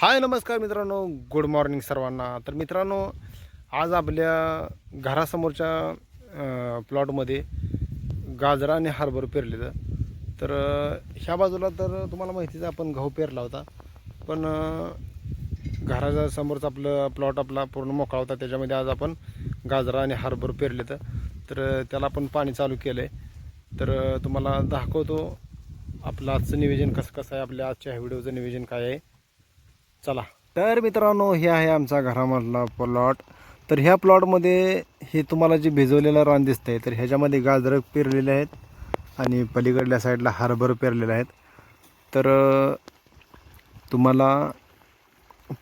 हाय नमस्कार मित्रांनो. Good morning सर्वांना. तर मित्रांनो आज आपल्या घरासमोरच्या प्लॉटमध्ये गाजरा आणि हार्बर पेरलेलं. तर ह्या बाजूला तर तुम्हाला माहितीच आपण गहू पेरला होता. पण घराच्या समोरचा आपलं प्लॉट आपला पूर्ण मोकळा होता. त्याच्यामध्ये आज आपण गाजरा आणि हार्बर पेरलेलं तर त्याला आपण पाणी चालू केलं आहे तर तुम्हाला दाखवतो आपलं आजचं नियोजन कसं कसं आहे. आपल्या आजच्या ह्या व्हिडिओचं नियोजन काय आहे. चला. तर मित्रांनो हे आहे आमचा घरामधला प्लॉट तर ह्या प्लॉटमध्ये हे तुम्हाला जे भिजवलेलं रान दिसतंय तर ह्याच्यामध्ये गाजरं पेरलेले आहेत आणि पलीकडल्या साईडला हरभर पेरलेले आहेत. तर तुम्हाला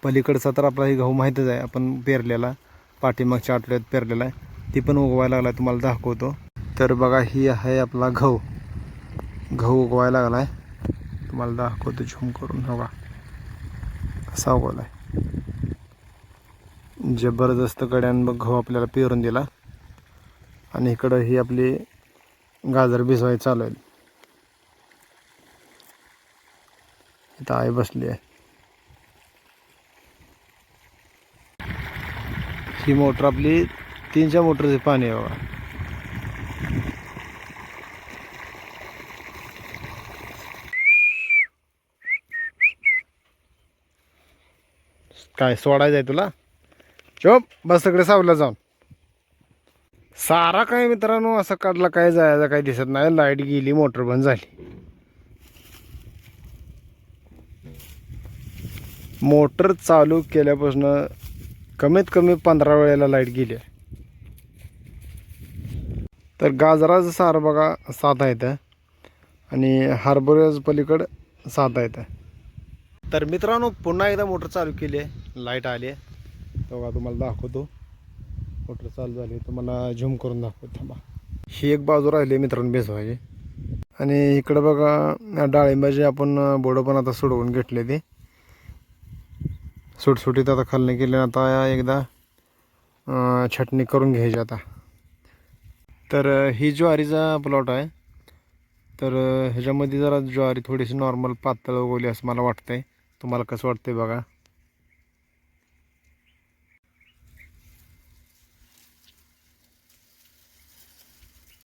पलीकडचा तर आपला हे गहू माहीतच आहे आपण पेरलेला पाठीमागच्या आठवड्यात पेरलेला आहे. ती पण उगवायला लागला आहे तुम्हाला दाखवतो. तर बघा ही आहे आपला गहू. गहू उगवायला लागला आहे तुम्हाला दाखवतो झूम करून हो का असा आहे. जबरदस्त कड्यान बघ गहू आपल्याला पेरून दिला. आणि इकडं ही आपली गाजर भिजवाय चालू आहे. इथं आई बसली आहे. ही मोटर आपली तीनशे मोटरचे पाणी आहे बघा. काय सोडायचं आहे तुला? चोप बस सगळे सावला जाऊन. सारा काय मित्रांनो असं काढला काय जायचं काही दिसत नाही. लाइट गेली मोटर बंद झाली. मोटर चालू केल्यापासून कमीत कमी पंधरा वेळेला लाइट गेली आहे. तर गाजराचं सार बघा सात आहेत. आणि हार्बोऱ्याचं पलीकडं सात आहेत. तर मित्रांनो पुन्हा एकदा मोटर चालू केली आहे. लाइट आली आहे. तेव्हा तुम्हाला दाखवतो. मोटर चालू झाली तुम्हाला झूम करून दाखवतो. थांबा. ही एक बाजू राहिली आहे मित्रांनो बेसवायची आणि इकडं बघा डाळिंबाचे आपण बोडं पण आता सोडवून घेतले ते. सुटसुटीत आता खाल्ले केले आता एकदा छटणी करून घ्यायची आता. तर ही ज्वारीचा प्लॉट आहे. तर ह्याच्यामध्ये जरा ज्वारी थोडीशी नॉर्मल पातळ उगवली असं मला वाटतं आहे तुम्हाला कसं वाटतंय बघा.